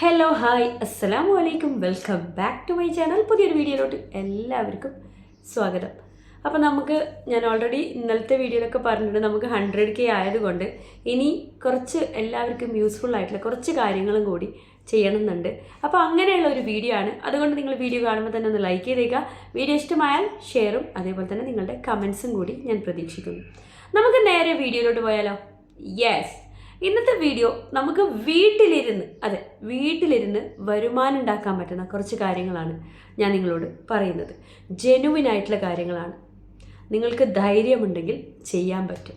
Hello hi അസ്സലാമു അലൈക്കും welcome back to my channel പുതിയൊരു വീഡിയോയിലോട്ട് എല്ലാവർക്കും സ്വാഗതം. അപ്പോൾ നമുക്ക് ഞാൻ ഓൾറെഡി ഇന്നലത്തെ വീഡിയോയിലൊക്കെ പറഞ്ഞിട്ടുണ്ട് നമുക്ക് ഹൺഡ്രഡ് കെ ആയതുകൊണ്ട് ഇനി കുറച്ച് എല്ലാവർക്കും യൂസ്ഫുൾ ആയിട്ടുള്ള കുറച്ച് കാര്യങ്ങളും കൂടി ചെയ്യണമെന്നുണ്ട്. അപ്പോൾ അങ്ങനെയുള്ള ഒരു വീഡിയോ ആണ്. അതുകൊണ്ട് നിങ്ങൾ വീഡിയോ കാണുമ്പോൾ തന്നെ ഒന്ന് ലൈക്ക് ചെയ്തേക്കുക. വീഡിയോ ഇഷ്ടമായാൽ ഷെയറും അതേപോലെ തന്നെ നിങ്ങളുടെ കമൻസും കൂടി ഞാൻ പ്രതീക്ഷിക്കുന്നു. നമുക്ക് നേരെ വീഡിയോയിലോട്ട് പോയാലോ? യെസ് ഇന്നത്തെ വീഡിയോ നമുക്ക് വീട്ടിലിരുന്ന് അതെ വീട്ടിലിരുന്ന് വരുമാനം ഉണ്ടാക്കാൻ പറ്റുന്ന കുറച്ച് കാര്യങ്ങളാണ് ഞാൻ നിങ്ങളോട് പറയുന്നത്. ജെനുവിൻ ആയിട്ടുള്ള കാര്യങ്ങളാണ്. നിങ്ങൾക്ക് ധൈര്യമുണ്ടെങ്കിൽ ചെയ്യാൻ പറ്റും.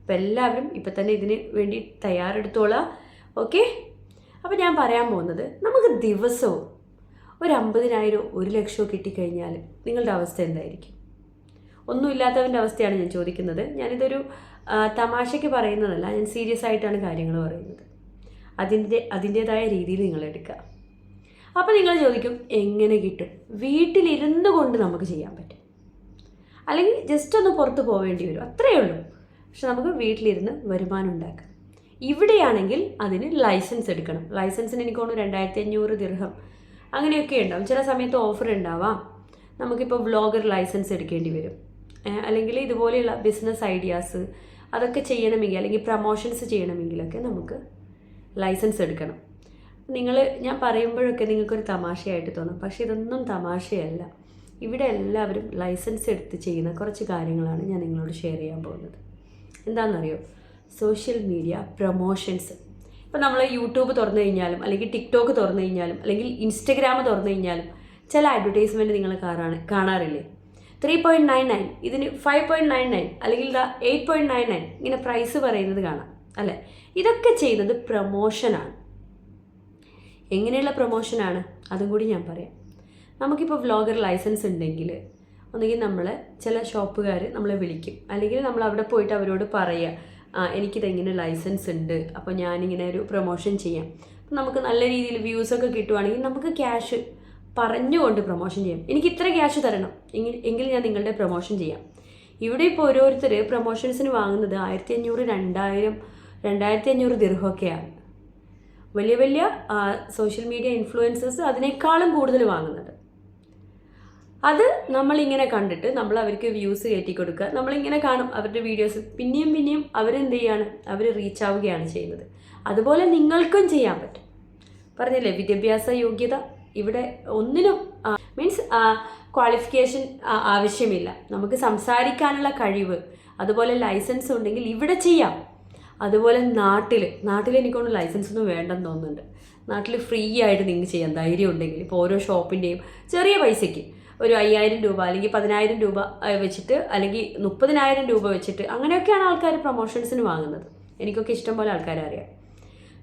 അപ്പം എല്ലാവരും ഇപ്പം തന്നെ ഇതിന് വേണ്ടി തയ്യാറെടുത്തോളാം. ഓക്കെ അപ്പോൾ ഞാൻ പറയാൻ പോകുന്നത് നമുക്ക് ദിവസവും ഒരു അമ്പതിനായിരം ഒരു ലക്ഷമോ കിട്ടിക്കഴിഞ്ഞാൽ നിങ്ങളുടെ അവസ്ഥ എന്തായിരിക്കും? ഒന്നുമില്ലാത്തവന്റെ അവസ്ഥയാണ് ഞാൻ ചോദിക്കുന്നത്. ഞാനിതൊരു തമാശയ്ക്ക് പറയുന്നതല്ല ഞാൻ സീരിയസ് ആയിട്ടാണ് കാര്യങ്ങൾ പറയുന്നത്. അതിന്റെ അതിന്റേതായ രീതിയിൽ നിങ്ങൾ എടുക്കുക. അപ്പോൾ നിങ്ങൾ ചോദിക്കും എങ്ങനെ കിട്ടും? വീട്ടിലിരുന്ന് കൊണ്ട് നമുക്ക് ചെയ്യാൻ പറ്റും. അല്ലെങ്കിൽ ജസ്റ്റ് ഒന്ന് പുറത്ത് പോവേണ്ടി വരും. അത്രയേ ഉള്ളൂ. പക്ഷെ നമുക്ക് വീട്ടിലിരുന്ന് വരുമാനം ഉണ്ടാക്കാം. ഇവിടെയാണെങ്കിൽ അതിന് ലൈസൻസ് എടുക്കണം. ലൈസൻസിന് എനിക്ക് തോന്നുന്നു രണ്ടായിരത്തി അഞ്ഞൂറ് ദിർഹം അങ്ങനെയൊക്കെ ഉണ്ടാവും. ചില സമയത്ത് ഓഫർ ഉണ്ടാവാം. നമുക്കിപ്പോൾ വ്ളോഗർ ലൈസൻസ് എടുക്കേണ്ടി വരും. അല്ലെങ്കിൽ ഇതുപോലെയുള്ള ബിസിനസ് ഐഡിയാസ് അതൊക്കെ ചെയ്യണമെങ്കിൽ അല്ലെങ്കിൽ പ്രമോഷൻസ് ചെയ്യണമെങ്കിലൊക്കെ നമുക്ക് ലൈസൻസ് എടുക്കണം. നിങ്ങൾ ഞാൻ പറയുമ്പോഴൊക്കെ നിങ്ങൾക്കൊരു തമാശയായിട്ട് തോന്നും. പക്ഷേ ഇതൊന്നും തമാശയല്ല. ഇവിടെ എല്ലാവരും ലൈസൻസ് എടുത്ത് ചെയ്യുന്ന കുറച്ച് കാര്യങ്ങളാണ് ഞാൻ നിങ്ങളോട് ഷെയർ ചെയ്യാൻ പോകുന്നത്. എന്താണെന്നറിയോ? സോഷ്യൽ മീഡിയ പ്രൊമോഷൻസ് ഇപ്പം നമ്മൾ യൂട്യൂബ് തുറന്നു കഴിഞ്ഞാലും അല്ലെങ്കിൽ ടിക്ടോക്ക് തുറന്നു കഴിഞ്ഞാലും അല്ലെങ്കിൽ ഇൻസ്റ്റഗ്രാം തുറന്നു കഴിഞ്ഞാലും ചില അഡ്വർടൈസ്മെന്റ് നിങ്ങൾ കാണാറില്ലേ? ത്രീ പോയിന്റ് നയൻ നയൻ ഇതിന് ഫൈവ് പോയിന്റ് നയൻ നയൻ അല്ലെങ്കിൽ ഇതാ എയ്റ്റ് പോയിന്റ് നയൻ നയൻ ഇങ്ങനെ പ്രൈസ് പറയുന്നത് കാണാം അല്ലേ? ഇതൊക്കെ ചെയ്യുന്നത് പ്രൊമോഷനാണ് എങ്ങനെയുള്ള പ്രൊമോഷനാണ് അതും കൂടി ഞാൻ പറയാം. നമുക്കിപ്പോൾ വ്ളോഗർ ലൈസൻസ് ഉണ്ടെങ്കിൽ ഒന്നുകിൽ നമ്മൾ ചില ഷോപ്പുകാർ നമ്മളെ വിളിക്കും. അല്ലെങ്കിൽ നമ്മൾ അവിടെ പോയിട്ട് അവരോട് പറയുക എനിക്കിതെങ്ങനെ ലൈസൻസ് ഉണ്ട്? അപ്പോൾ ഞാനിങ്ങനെ ഒരു പ്രൊമോഷൻ ചെയ്യാം. നമുക്ക് നല്ല രീതിയിൽ വ്യൂസൊക്കെ കിട്ടുവാണെങ്കിൽ നമുക്ക് ക്യാഷ് പറഞ്ഞുകൊണ്ട് പ്രൊമോഷൻ ചെയ്യാം. എനിക്ക് ഇത്ര ക്യാഷ് തരണം. എങ്കിൽ എങ്കിൽ ഞാൻ നിങ്ങളുടെ പ്രൊമോഷൻ ചെയ്യാം. ഇവിടെ ഇപ്പോൾ ഓരോരുത്തർ പ്രൊമോഷൻസിന് വാങ്ങുന്നത് ആയിരത്തി അഞ്ഞൂറ് രണ്ടായിരം രണ്ടായിരത്തി അഞ്ഞൂറ് ദിർഹമൊക്കെയാണ് വലിയ വലിയ സോഷ്യൽ മീഡിയ ഇൻഫ്ലുവൻസേഴ്സ് അതിനേക്കാളും കൂടുതൽ വാങ്ങുന്നത്. അത് നമ്മളിങ്ങനെ കണ്ടിട്ട് നമ്മൾ അവർക്ക് വ്യൂസ് കയറ്റി കൊടുക്കുക. നമ്മളിങ്ങനെ കാണും അവരുടെ വീഡിയോസ് പിന്നെയും പിന്നെയും അവരെന്ത് ചെയ്യാണ്? അവർ റീച്ച് ആവുകയാണ് ചെയ്യുന്നത്. അതുപോലെ നിങ്ങൾക്കും ചെയ്യാൻ പറ്റും. പറഞ്ഞില്ലേ വിദ്യാഭ്യാസ യോഗ്യത ഇവിടെ ഒന്നിനും മീൻസ് ക്വാളിഫിക്കേഷൻ ആവശ്യമില്ല. നമുക്ക് സംസാരിക്കാനുള്ള കഴിവ് അതുപോലെ ലൈസൻസ് ഉണ്ടെങ്കിൽ ഇവിടെ ചെയ്യാം. അതുപോലെ നാട്ടിൽ നാട്ടിൽ എനിക്കൊന്നും ലൈസൻസ് ഒന്നും വേണ്ടെന്ന് തോന്നുന്നുണ്ട്. നാട്ടിൽ ഫ്രീ ആയിട്ട് നിങ്ങൾക്ക് ചെയ്യാം. ധൈര്യം ഉണ്ടെങ്കിൽ ഇപ്പോൾ ഓരോ ഷോപ്പിന്റെയും ചെറിയ പൈസയ്ക്ക് ഒരു അയ്യായിരം രൂപ അല്ലെങ്കിൽ പതിനായിരം രൂപ വെച്ചിട്ട് അല്ലെങ്കിൽ മുപ്പതിനായിരം രൂപ വെച്ചിട്ട് അങ്ങനെയൊക്കെയാണ് ആൾക്കാർ പ്രൊമോഷൻസിന് വാങ്ങുന്നത്. എനിക്കൊക്കെ ഇഷ്ടംപോലെ ആൾക്കാരെ അറിയാം.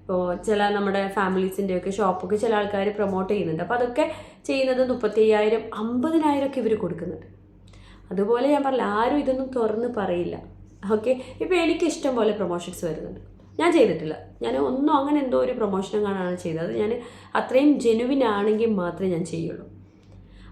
ഇപ്പോൾ ചില നമ്മുടെ ഫാമിലീസിന്റെയൊക്കെ ഷോപ്പൊക്കെ ചില ആൾക്കാർ പ്രൊമോട്ട് ചെയ്യുന്നുണ്ട്. അപ്പോൾ അതൊക്കെ ചെയ്യുന്നത് മുപ്പത്തി അയ്യായിരം അമ്പതിനായിരം ഒക്കെ ഇവർ കൊടുക്കുന്നുണ്ട്. അതുപോലെ ഞാൻ പറഞ്ഞില്ല ആരും ഇതൊന്നും തുറന്ന് പറയില്ല. ഓക്കെ? ഇപ്പോൾ എനിക്ക് ഇഷ്ടം പോലെ പ്രൊമോഷൻസ് വരുന്നുണ്ട്. ഞാൻ ചെയ്തിട്ടില്ല. ഞാൻ ഒന്നും അങ്ങനെ എന്തോ ഒരു പ്രൊമോഷൻ കാണാനാണ് ചെയ്തത്. ഞാൻ അത്രയും ജെനുവിൻ ആണെങ്കിൽ മാത്രമേ ഞാൻ ചെയ്യുള്ളൂ.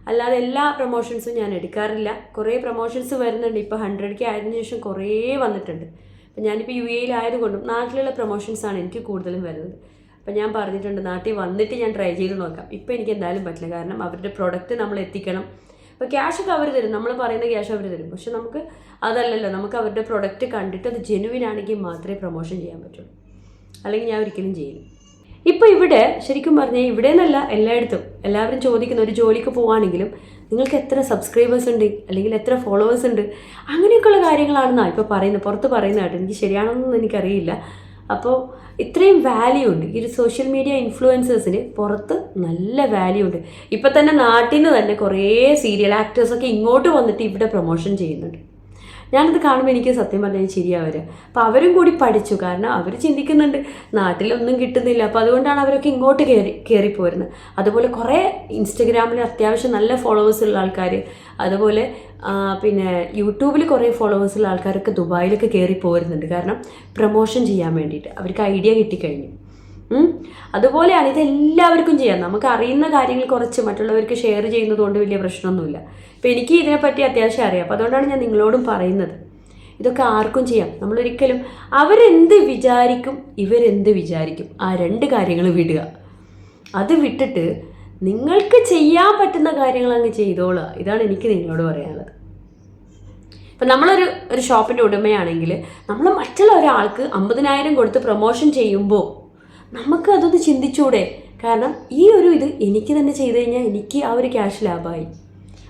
അല്ലാതെ എല്ലാ പ്രൊമോഷൻസും ഞാൻ എടുക്കാറില്ല. കുറേ പ്രൊമോഷൻസ് വരുന്നുണ്ട്. ഇപ്പോൾ ഹൺഡ്രഡ് കെ ആയതിനു ശേഷം കുറേ വന്നിട്ടുണ്ട്. അപ്പം ഞാനിപ്പോൾ യു എയിലായതുകൊണ്ടും നാട്ടിലുള്ള പ്രൊമോഷൻസാണ് എനിക്ക് കൂടുതലും വരുന്നത്. അപ്പം ഞാൻ പറഞ്ഞിട്ടുണ്ട് നാട്ടിൽ വന്നിട്ട് ഞാൻ ട്രൈ ചെയ്ത് നോക്കാം. ഇപ്പോൾ എനിക്ക് എന്തായാലും പറ്റില്ല. കാരണം അവരുടെ പ്രൊഡക്റ്റ് നമ്മൾ എത്തിക്കണം. അപ്പോൾ ക്യാഷൊക്കെ അവർ തരും. നമ്മൾ പറയുന്ന ക്യാഷ് അവർ തരും. പക്ഷെ നമുക്ക് അതല്ലല്ലോ. നമുക്ക് അവരുടെ പ്രൊഡക്റ്റ് കണ്ടിട്ട് അത് ജെനുവിൻ ആണെങ്കിൽ മാത്രമേ പ്രൊമോഷൻ ചെയ്യാൻ പറ്റുള്ളൂ. അല്ലെങ്കിൽ ഞാൻ ഒരിക്കലും ചെയ്യില്ല. ഇപ്പോൾ ഇവിടെ ശരിക്കും പറഞ്ഞാൽ ഇവിടെ നിന്നല്ല എല്ലായിടത്തും. എല്ലാവരും ചോദിക്കുന്ന ഒരു ജോലിക്ക് പോവുകയാണെങ്കിലും നിങ്ങൾക്ക് എത്ര സബ്സ്ക്രൈബേഴ്സ് ഉണ്ട് അല്ലെങ്കിൽ എത്ര ഫോളോവേഴ്സ് ഉണ്ട് അങ്ങനെയൊക്കെയുള്ള കാര്യങ്ങളാണെന്നാണ് ഇപ്പോൾ പറയുന്നത് പുറത്ത് പറയുന്ന കേട്ടോ. എനിക്ക് ശരിയാണെന്നൊന്നും എനിക്കറിയില്ല. അപ്പോൾ ഇത്രയും വാല്യൂ ഉണ്ട്. ഈ ഒരു സോഷ്യൽ മീഡിയ ഇൻഫ്ലുവൻസേഴ്സിന് പുറത്ത് നല്ല വാല്യൂ ഉണ്ട്. ഇപ്പം തന്നെ നാട്ടിൽ നിന്ന് തന്നെ കുറേ സീരിയൽ ആക്ടേഴ്സൊക്കെ ഇങ്ങോട്ട് വന്നിട്ട് ഇവിടെ പ്രൊമോഷൻ ചെയ്യുന്നുണ്ട്. ഞാനത് കാണുമ്പോൾ എനിക്ക് സത്യം പറഞ്ഞാൽ ശരിയാവുക അപ്പോൾ അവരും കൂടി പഠിച്ചു. കാരണം അവർ ചിന്തിക്കുന്നുണ്ട് നാട്ടിലൊന്നും കിട്ടുന്നില്ല. അപ്പോൾ അതുകൊണ്ടാണ് അവരൊക്കെ ഇങ്ങോട്ട് കയറി കയറിപ്പോരുന്നത് അതുപോലെ കുറേ ഇൻസ്റ്റഗ്രാമിൽ അത്യാവശ്യം നല്ല ഫോളോവേഴ്സ് ഉള്ള ആൾക്കാർ അതുപോലെ പിന്നെ യൂട്യൂബിൽ കുറേ ഫോളോവേഴ്സുള്ള ആൾക്കാരൊക്കെ ദുബായിലൊക്കെ കയറി പോരുന്നുണ്ട്. കാരണം പ്രൊമോഷൻ ചെയ്യാൻ വേണ്ടിയിട്ട്. അവർക്ക് ഐഡിയ കിട്ടിക്കഴിഞ്ഞു. അതുപോലെയാണ് ഇത് എല്ലാവർക്കും ചെയ്യാം. നമുക്ക് അറിയുന്ന കാര്യങ്ങൾ കുറച്ച് മറ്റുള്ളവർക്ക് ഷെയർ ചെയ്യുന്നത് കൊണ്ട് വലിയ പ്രശ്നമൊന്നുമില്ല. അപ്പം എനിക്ക് ഇതിനെപ്പറ്റി അത്യാവശ്യം അറിയാം. അപ്പോൾ അതുകൊണ്ടാണ് ഞാൻ നിങ്ങളോടും പറയുന്നത്. ഇതൊക്കെ ആർക്കും ചെയ്യാം. നമ്മളൊരിക്കലും അവരെന്ത് വിചാരിക്കും ഇവരെന്ത് വിചാരിക്കും. ആ രണ്ട് കാര്യങ്ങൾ വിടുക. അത് വിട്ടിട്ട് നിങ്ങൾക്ക് ചെയ്യാൻ പറ്റുന്ന കാര്യങ്ങൾ അങ്ങ് ചെയ്തോളുക. ഇതാണ് എനിക്ക് നിങ്ങളോട് പറയാനുള്ളത്. ഇപ്പം നമ്മളൊരു ഒരു ഷോപ്പിന്റെ ഉടമയാണെങ്കിൽ നമ്മൾ മറ്റുള്ള ഒരാൾക്ക് അമ്പതിനായിരം കൊടുത്ത് പ്രൊമോഷൻ ചെയ്യുമ്പോൾ നമുക്ക് അതൊന്ന് ചിന്തിച്ചൂടെ? കാരണം ഈ ഒരു ഇത് എനിക്ക് തന്നെ ചെയ്തു കഴിഞ്ഞാൽ എനിക്ക് ആ ഒരു ക്യാഷ് ലാഭമായി.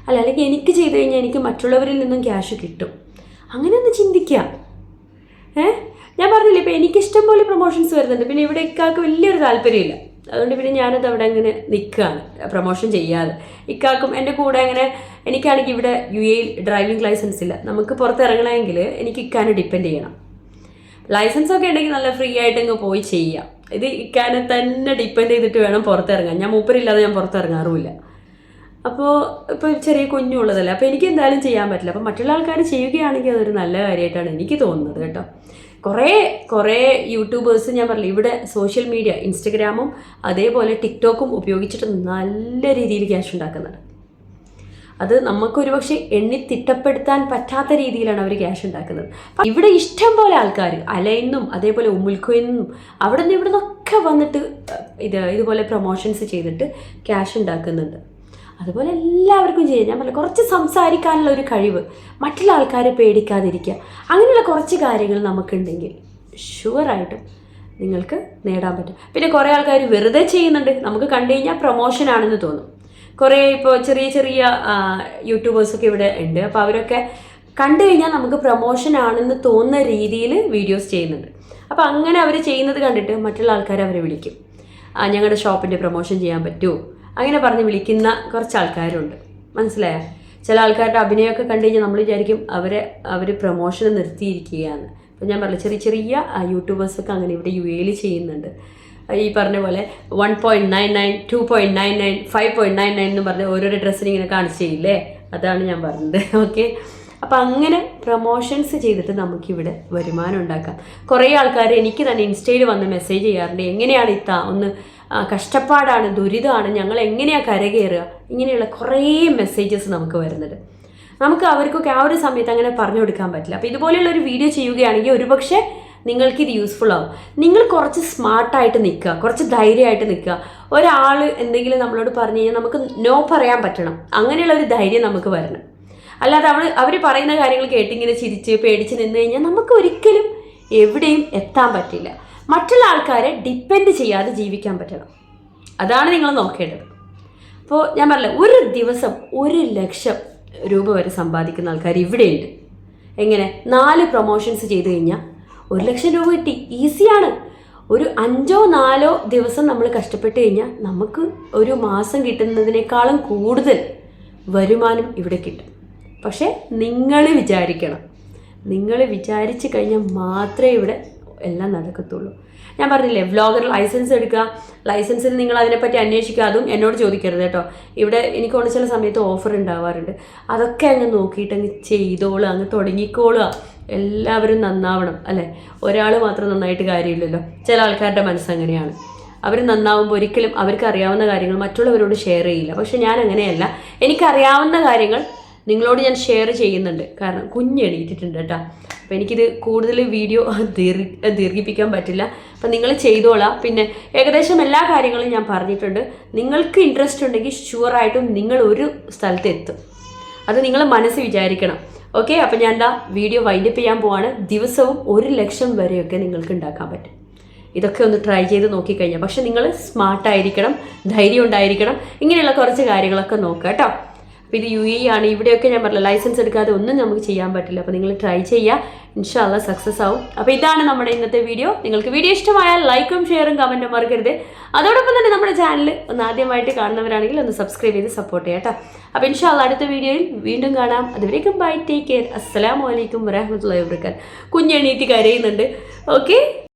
അല്ല അല്ലെങ്കിൽ എനിക്ക് ചെയ്തു കഴിഞ്ഞാൽ എനിക്ക് മറ്റുള്ളവരിൽ നിന്നും ക്യാഷ് കിട്ടും. അങ്ങനെ ഒന്ന് ചിന്തിക്കുക ഏ? ഞാൻ പറഞ്ഞില്ലേ ഇപ്പം എനിക്കിഷ്ടം പോലെ പ്രൊമോഷൻസ് വരുന്നുണ്ട്. പിന്നെ ഇവിടെ ഇക്കാക്ക് വലിയൊരു താല്പര്യമില്ല. അതുകൊണ്ട് പിന്നെ ഞാനത് അവിടെ അങ്ങനെ നിൽക്കുകയാണ് പ്രൊമോഷൻ ചെയ്യാതെ. ഇക്കാക്കും എന്റെ കൂടെ അങ്ങനെ എനിക്കാണെങ്കിൽ ഇവിടെ യു എയിൽ ഡ്രൈവിംഗ് ലൈസൻസ് ഇല്ല. നമുക്ക് പുറത്തിറങ്ങണമെങ്കിൽ എനിക്ക് ഇക്കാനെ ഡിപ്പെൻഡ് ചെയ്യണം. ലൈസൻസ് ഒക്കെ ഉണ്ടെങ്കിൽ നല്ല ഫ്രീ ആയിട്ട് അങ്ങ് പോയി ചെയ്യാം. ഇത് ഇക്കാനെ തന്നെ ഡിപ്പെൻഡ് ചെയ്തിട്ട് വേണം പുറത്തിറങ്ങാൻ. ഞാൻ മൂപ്പരില്ലാതെ ഞാൻ പുറത്തിറങ്ങാറുമില്ല. അപ്പോൾ ഇപ്പോൾ ചെറിയ കുഞ്ഞുള്ളതല്ലേ. അപ്പോൾ എനിക്ക് എന്തായാലും ചെയ്യാൻ പറ്റില്ല. അപ്പോൾ മറ്റുള്ള ആൾക്കാർ ചെയ്യുകയാണെങ്കിൽ അതൊരു നല്ല കാര്യമായിട്ടാണ് എനിക്ക് തോന്നുന്നത് കേട്ടോ. കുറേ കുറേ യൂട്യൂബേഴ്സ് ഞാൻ പറഞ്ഞു ഇവിടെ സോഷ്യൽ മീഡിയ ഇൻസ്റ്റഗ്രാമും അതേപോലെ ടിക്ടോക്കും ഉപയോഗിച്ചിട്ട് നല്ല രീതിയിൽ ക്യാഷ് ഉണ്ടാക്കുന്നുണ്ട്. അത് നമുക്കൊരു ഒരുപക്ഷെ എണ്ണി തിട്ടപ്പെടുത്താൻ പറ്റാത്ത രീതിയിലാണ് അവർ ക്യാഷ് ഉണ്ടാക്കുന്നത്. ഇവിടെ ഇഷ്ടം പോലെ ആൾക്കാർ അലയിന്നും അതേപോലെ ഉമ്മുൽക്കോയിന്നും അവിടെ നിന്ന് ഇവിടെ നിന്നൊക്കെ വന്നിട്ട് ഇത് ഇതുപോലെ പ്രൊമോഷൻസ് ചെയ്തിട്ട് ക്യാഷ് ഉണ്ടാക്കുന്നുണ്ട്. അതുപോലെ എല്ലാവർക്കും ചെയ്യാം. ഞാൻ പറഞ്ഞ കുറച്ച് സംസാരിക്കാനുള്ള ഒരു കഴിവ് മറ്റുള്ള ആൾക്കാരെ പേടിക്കാതിരിക്കുക അങ്ങനെയുള്ള കുറച്ച് കാര്യങ്ങൾ നമുക്കുണ്ടെങ്കിൽ ഷുവറായിട്ടും നിങ്ങൾക്ക് നേടാൻ പറ്റും. പിന്നെ കുറേ ആൾക്കാർ വെറുതെ ചെയ്യുന്നുണ്ട്. നമുക്ക് കണ്ടു കഴിഞ്ഞാൽ പ്രൊമോഷൻ ആണെന്ന് തോന്നും. കുറേ ഇപ്പോൾ ചെറിയ ചെറിയ യൂട്യൂബേഴ്സൊക്കെ ഇവിടെ ഉണ്ട്. അപ്പോൾ അവരൊക്കെ കണ്ടു കഴിഞ്ഞാൽ നമുക്ക് പ്രൊമോഷൻ ആണെന്ന് തോന്നുന്ന രീതിയിൽ വീഡിയോസ് ചെയ്യുന്നുണ്ട്. അപ്പോൾ അങ്ങനെ അവർ ചെയ്യുന്നത് കണ്ടിട്ട് മറ്റുള്ള ആൾക്കാർ അവരെ വിളിക്കും. ഞങ്ങളുടെ ഷോപ്പിന്റെ പ്രൊമോഷൻ ചെയ്യാൻ പറ്റുമോ അങ്ങനെ പറഞ്ഞ് വിളിക്കുന്ന കുറച്ച് ആൾക്കാരുണ്ട്. മനസ്സിലായോ? ചില ആൾക്കാരുടെ അഭിനയമൊക്കെ കണ്ടു കഴിഞ്ഞാൽ നമ്മൾ വിചാരിക്കും അവരെ അവർ പ്രൊമോഷൻ നിർത്തിയിരിക്കുകയാണ്. അപ്പോൾ ഞാൻ പറഞ്ഞു ചെറിയ ചെറിയ യൂട്യൂബേഴ്സൊക്കെ അങ്ങനെ ഇവിടെ യു എയിൽ ചെയ്യുന്നുണ്ട്. ഈ പറഞ്ഞ പോലെ one point nine nine two point nine nine five point nine nine എന്ന് പറഞ്ഞ് ഓരോരോ ഡ്രസ്സിന് ഇങ്ങനെ കാണിച്ചില്ലേ? അതാണ് ഞാൻ പറഞ്ഞത്. ഓക്കെ അപ്പം അങ്ങനെ പ്രൊമോഷൻസ് ചെയ്തിട്ട് നമുക്കിവിടെ വരുമാനം ഉണ്ടാക്കാം. കുറേ ആൾക്കാർ എനിക്ക് തന്നെ ഇൻസ്റ്റയിൽ വന്ന് മെസ്സേജ് ചെയ്യാറുണ്ട്. എങ്ങനെയാണ് ഇത്ത? ഒന്ന് കഷ്ടപ്പാടാണ് ദുരിതമാണ്. ഞങ്ങൾ എങ്ങനെയാണ് കരകയറുക? ഇങ്ങനെയുള്ള കുറേ മെസ്സേജസ് നമുക്ക് വരുന്നത് നമുക്ക് അവർക്കൊക്കെ ആ ഒരു സമയത്ത് അങ്ങനെ പറഞ്ഞു കൊടുക്കാൻ പറ്റില്ല. അപ്പോൾ ഇതുപോലെയുള്ള ഒരു വീഡിയോ ചെയ്യുകയാണെങ്കിൽ ഒരുപക്ഷെ നിങ്ങൾക്ക് ഇത് യൂസ്ഫുൾ ആവും. നിങ്ങൾ കുറച്ച് സ്മാർട്ടായിട്ട് നിൽക്കുക. കുറച്ച് ധൈര്യമായിട്ട് നിൽക്കുക. ഒരാൾ എന്തെങ്കിലും നമ്മളോട് പറഞ്ഞു കഴിഞ്ഞാൽ നമുക്ക് നോ പറയാൻ പറ്റണം. അങ്ങനെയുള്ള ഒരു ധൈര്യം നമുക്ക് വരണം. അല്ലാതെ അവൾ അവർ പറയുന്ന കാര്യങ്ങൾ കേട്ടിങ്ങനെ ചിരിച്ച് പേടിച്ച് നിന്ന് കഴിഞ്ഞാൽ നമുക്ക് ഒരിക്കലും എവിടെയും എത്താൻ പറ്റില്ല. മറ്റുള്ള ആൾക്കാരെ ഡിപ്പെൻഡ് ചെയ്യാതെ ജീവിക്കാൻ പറ്റണം. അതാണ് നിങ്ങൾ നോക്കേണ്ടത്. അപ്പോൾ ഞാൻ പറഞ്ഞില്ല ഒരു ദിവസം ഒരു ലക്ഷം രൂപ വരെ സമ്പാദിക്കുന്ന ആൾക്കാർ ഇവിടെയുണ്ട്. എങ്ങനെ? നാല് പ്രൊമോഷൻസ് ചെയ്ത് കഴിഞ്ഞാൽ ഒരു ലക്ഷം രൂപ കിട്ടി. ഈസിയാണ്. ഒരു അഞ്ചോ നാലോ ദിവസം നമ്മൾ കഷ്ടപ്പെട്ട് കഴിഞ്ഞാൽ നമുക്ക് ഒരു മാസം കിട്ടുന്നതിനേക്കാളും കൂടുതൽ വരുമാനം ഇവിടെ കിട്ടും. പക്ഷേ നിങ്ങൾ വിചാരിക്കണം. നിങ്ങൾ വിചാരിച്ച് കഴിഞ്ഞാൽ മാത്രമേ ഇവിടെ എല്ലാം നടക്കത്തുള്ളൂ. ഞാൻ പറഞ്ഞില്ലേ വ്ളോഗർ ലൈസൻസ് എടുക്കുക. ലൈസൻസിൽ നിങ്ങൾ അതിനെപ്പറ്റി അന്വേഷിക്കുക. അതും എന്നോട് ചോദിക്കരുത് കേട്ടോ. ഇവിടെ എനിക്ക് കൊണ്ട് ചില സമയത്ത് ഓഫർ ഉണ്ടാവാറുണ്ട്. അതൊക്കെ അങ്ങ് നോക്കിയിട്ട് അങ്ങ് ചെയ്തോളുക അങ്ങ് തുടങ്ങിക്കോളുക. എല്ലാവരും നന്നാവണം അല്ലേ? ഒരാൾ മാത്രം നന്നായിട്ട് കാര്യമില്ലല്ലോ. ചില ആൾക്കാരുടെ മനസ്സങ്ങനെയാണ് അവർ നന്നാവുമ്പോൾ ഒരിക്കലും അവർക്ക് അറിയാവുന്ന കാര്യങ്ങൾ മറ്റുള്ളവരോട് ഷെയർ ചെയ്യില്ല. പക്ഷെ ഞാൻ അങ്ങനെയല്ല. എനിക്കറിയാവുന്ന കാര്യങ്ങൾ നിങ്ങളോട് ഞാൻ ഷെയർ ചെയ്യുന്നുണ്ട്. കാരണം കുഞ്ഞെണീറ്റിട്ടുണ്ട് കേട്ടോ. അപ്പോൾ എനിക്കിത് കൂടുതൽ വീഡിയോ ദീർഘ ദീർഘിപ്പിക്കാൻ പറ്റില്ല. അപ്പം നിങ്ങൾ ചെയ്തോളാം. പിന്നെ ഏകദേശം എല്ലാ കാര്യങ്ങളും ഞാൻ പറഞ്ഞിട്ടുണ്ട്. നിങ്ങൾക്ക് ഇൻട്രസ്റ്റ് ഉണ്ടെങ്കിൽ ഷുവറായിട്ടും നിങ്ങൾ ഒരു സ്ഥലത്ത് എത്തും. അത് നിങ്ങൾ മനസ്സ് വിചാരിക്കണം. ഓക്കെ അപ്പം ഞാൻ എന്താ വീഡിയോ വൈൻഡപ്പ് ചെയ്യാൻ പോവാണ്. ദിവസവും ഒരു ലക്ഷം വരെയൊക്കെ നിങ്ങൾക്ക് ഉണ്ടാക്കാൻ പറ്റും. ഇതൊക്കെ ഒന്ന് ട്രൈ ചെയ്ത് നോക്കിക്കഴിഞ്ഞാൽ പക്ഷെ നിങ്ങൾ സ്മാർട്ടായിരിക്കണം ധൈര്യം ഉണ്ടായിരിക്കണം. ഇങ്ങനെയുള്ള കുറച്ച് കാര്യങ്ങളൊക്കെ നോക്കുക കേട്ടോ. അപ്പോൾ ഇത് യു എ ആണ്. ഇവിടെയൊക്കെ ഞാൻ പറഞ്ഞില്ല ലൈസൻസ് എടുക്കാതെ ഒന്നും നമുക്ക് ചെയ്യാൻ പറ്റില്ല. അപ്പോൾ നിങ്ങൾ ട്രൈ ചെയ്യുക ഇൻഷാല്ല സക്സസ് ആവും. അപ്പോൾ ഇതാണ് നമ്മുടെ ഇന്നത്തെ വീഡിയോ നിങ്ങൾക്ക് വീഡിയോ ഇഷ്ടമായാൽ ലൈക്കും ഷെയറും കമന്റും മറക്കരുത്. അതോടൊപ്പം തന്നെ നമ്മുടെ ചാനൽ ഒന്ന് ആദ്യമായിട്ട് കാണുന്നവരാണെങ്കിൽ ഒന്ന് സബ്സ്ക്രൈബ് ചെയ്ത് സപ്പോർട്ട് ചെയ്യാം കേട്ടോ. അപ്പോൾ ഇൻഷാല്ല അടുത്ത വീഡിയോയിൽ വീണ്ടും കാണാം. അതുവരേക്കും ബൈ ടേക്ക് കെയർ അസ്സലാമു അലൈക്കും വരഹമുല്ലാ വർക്കാർ കുഞ്ഞെണീറ്റ് കരയുന്നുണ്ട്. ഓക്കെ